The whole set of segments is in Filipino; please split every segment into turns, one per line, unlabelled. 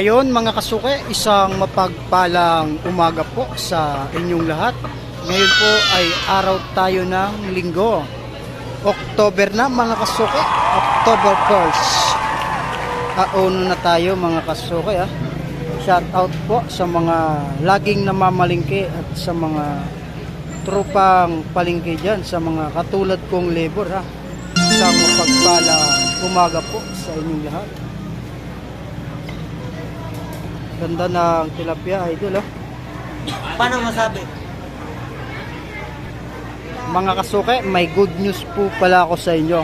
Ayon mga kasuke, isang mapagpalang umaga po sa inyong lahat. Ngayon po ay araw tayo ng linggo. October na mga kasuke, October 1st. Auno na tayo mga kasuke ah. Shout out po sa mga laging namamalingke at sa mga tropang palingke dyan, sa mga katulad kong labor ha. Isang mapagpalang umaga po sa inyong lahat. Ganda ng tilapia, idol oh.
Paano masabi?
Mga kasuke, may good news po pala ako sa inyo.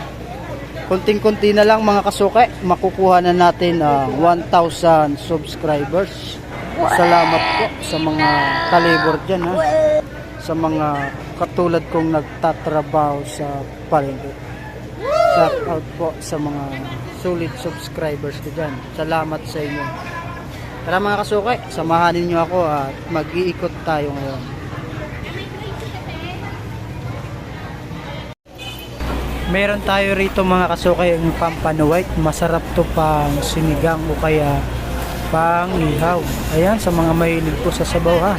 Kunting-kunti na lang mga kasuke, makukuha na natin ang 1,000 subscribers. Salamat po sa mga kalibor dyan ha. Sa mga katulad kong nagtatrabaho sa palengke. Shout out po sa mga solid subscribers ko dyan. Salamat sa inyo. Tara mga kasuke, samahan ninyo ako at mag-iikot tayo ngayon. Meron tayo rito mga kasukay yung pampano white. Masarap to pang sinigang o kaya pang ihaw. Ayan, sa mga mahilig po sa sabaw ha.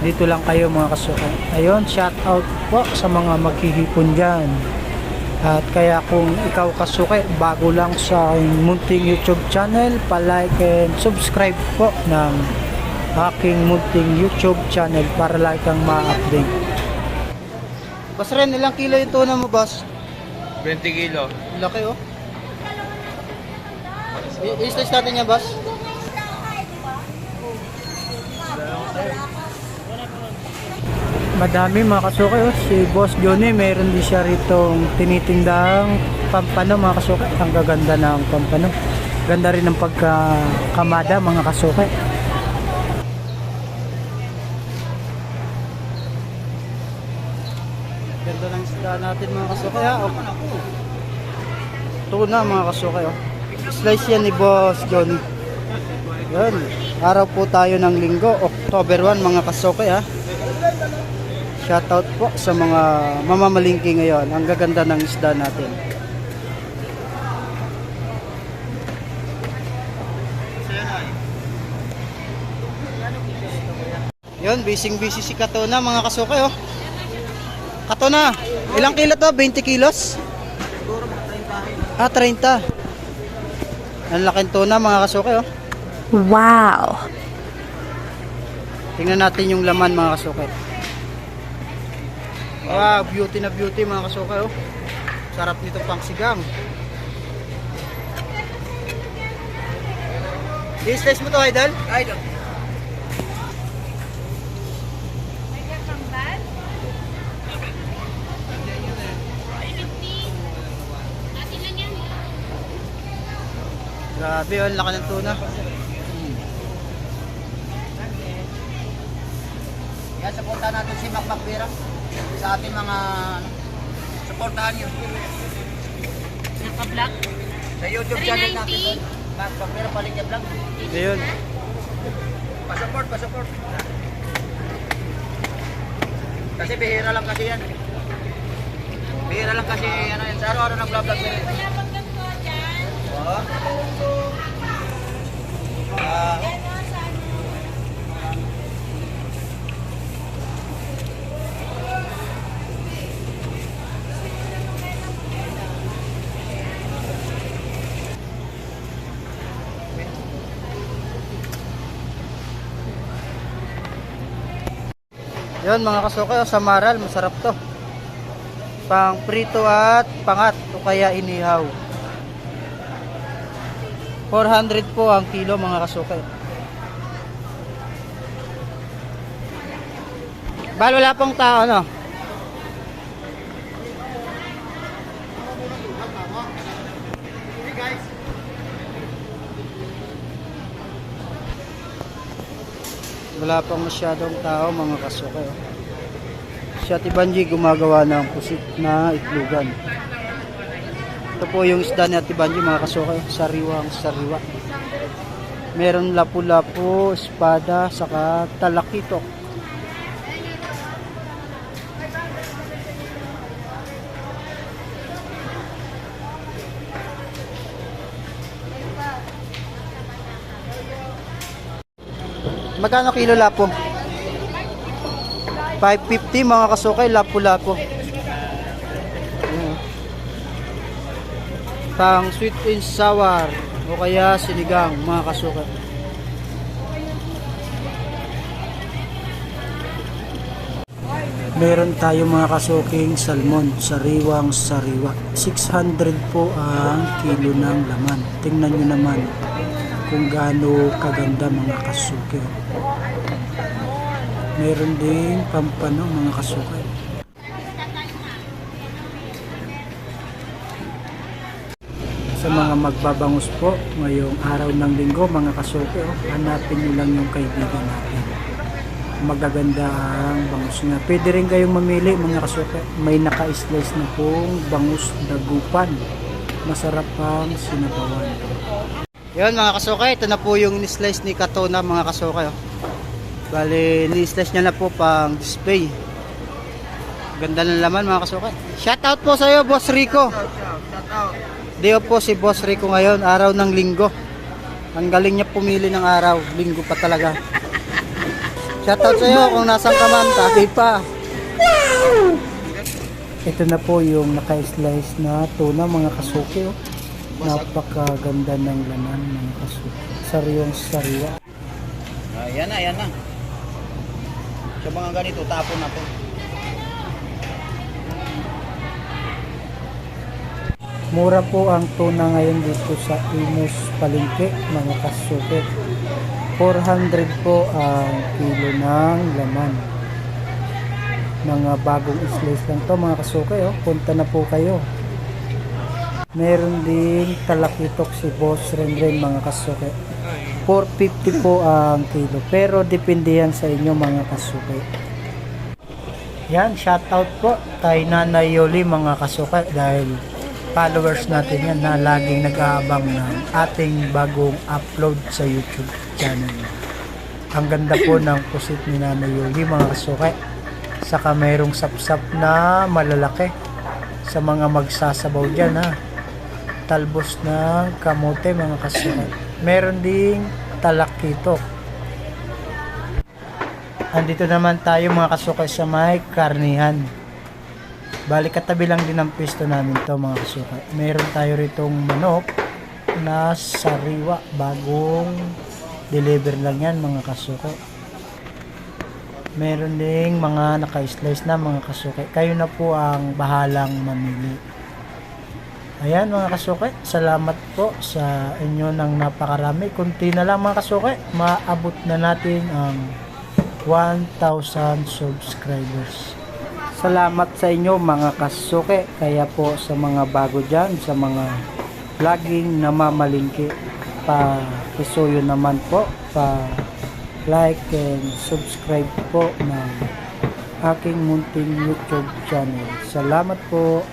Dito lang kayo mga kasukay. Ayun, shout out po sa mga maghihipon dyan. At kaya kung ikaw kasukay, bago lang sa munting YouTube channel, pa-like and subscribe po ng aking munting YouTube channel para lagi kang ma-update. Boss Ren, ilang kilo yung tuna mo, boss?
20 kilo.
Laki oh. I-slice natin yan, boss. Madami mga kasukay oh. Si Boss Johnny, meron din siya rito tinitindang pampano mga kasukay. Ang gaganda ng pampano. Ganda rin ng pagkakamada mga kasukay. Ganda ng isda natin mga kasukay ha. Oh. Tuna mga kasukay oh. Slice yan ni Boss Johnny. Yan. Araw po tayo ng linggo, October 1 mga kasukay ha. Shoutout po sa mga mamamalingki ngayon. Ang gaganda ng isda natin. Yun, busy-busy si Katona mga kasukay oh. Katona, ilang kilo to? 20 kilos? Ah, 30. Ang laking tuna mga kasukay oh.
Wow.
Tingnan natin yung laman mga kasukay. Wow, beauty na beauty mga kasukay oh. Sarap nito pang sigang. I-slice mo to, idol?
Idol.
Grabe, oh, ang laki ng tuna.
Yan, supportahan natin si Mac Macbira sa ating mga supportahan yun.
Naka-black?
Sa YouTube channel natin.
390.
doon. Mac Macbira Paligya Vlog.
Ayun.
Pasupport, pasupport. Kasi bihira lang kasi yan. Bihira lang kasi ano yan. Sa araw-araw nag-vlog yan. Oo. Ah,
Yun mga kasukay, oh, sa maral, masarap to. Pang prito at pangat o kaya inihaw. 400 po ang kilo mga kasukay. Bal, wala pong tao, no? Wala pang masyadong tao mga kasukay. oh. Si Ate Banji gumagawa ng pusit na itlugan. Ito po yung isda ni Ate Banji mga kasukay. Sariwang sariwa. Meron lapu-lapu, espada, saka talakitok.
Magkano kilo lapo? 550 mga kasukay, lapo-lapo. Ayan. Pang sweet and sour o kaya sinigang mga kasukay. Meron tayo mga kasuking salmon, sariwang sariwa. 600 po ang kilo ng laman. Tingnan nyo naman kung gaano kaganda mga kasuki. Meron din pampano mga kasuki. Sa mga magbabangus po ngayong araw ng linggo mga kasuki, oh, hanapin nyo lang yung kaibigan natin magaganda ang bangus nga. Pwede rin kayong mamili mga kasuka. May naka-slice na pong bangus dagupan. Masarap ang sinabawan. Yun mga kasuka, ito na po yung ni-slice ni Katona mga kasuka. Oh. Bali, ni-slice niya na po pang display. Ganda ng laman mga kasuka. Shout out po sa iyo, Boss Rico.
Shout out.
Po si Boss Rico ngayon, araw ng linggo. Ang galing niya pumili ng araw, linggo pa talaga. Shoutout sa iyo kung nasan ka man, tabi pa. Ito na po yung naka-slice na tuna mga kasuki. Oh. Napakaganda ng laman mga kasuki. Sariwang sariwa.
Ah, yan na, yan na. Sa mga ganito, tapon na to.
Mura po ang tuna ngayon dito sa Imus Palengke mga kasuki. 400 po ang kilo ng laman. Mga bagong slice lang to mga kasuki. Oh. Punta na po kayo. Meron din talakitok si Boss Renren mga kasuki. 450 po ang kilo. Pero depende yan sa inyo mga kasuki. Yan, shoutout po kay Nanay Yoli mga kasuka dahil followers natin yan na laging nag-aabang ng ating bagong upload sa YouTube channel. Ang ganda po ng pusit ni Nanay Yoli mga kasuka. Saka mayroong sapsap na malalaki sa mga magsasabaw dyan ha. Talbos ng kamote mga kasuka. Meron ding talakitok. Andito naman tayo mga kasukay sa may karnihan. Balik katabi lang din ang pwesto namin to mga kasukay. Meron tayo ritong manok na sariwa. Bagong deliver lang yan mga kasukay. Meron ding mga naka-slice na mga kasukay. Kayo na po ang bahalang mamili. Ayan mga kasukay, salamat po sa inyo ng napakarami. Kunti na lang mga kasukay, maabot na natin ang 1,000 subscribers. Salamat sa inyo mga kasuke. Kaya po sa mga bago dyan, sa mga laging namamalingki, pa isuyo naman po, pa like and subscribe po ng aking munting YouTube channel. Salamat po.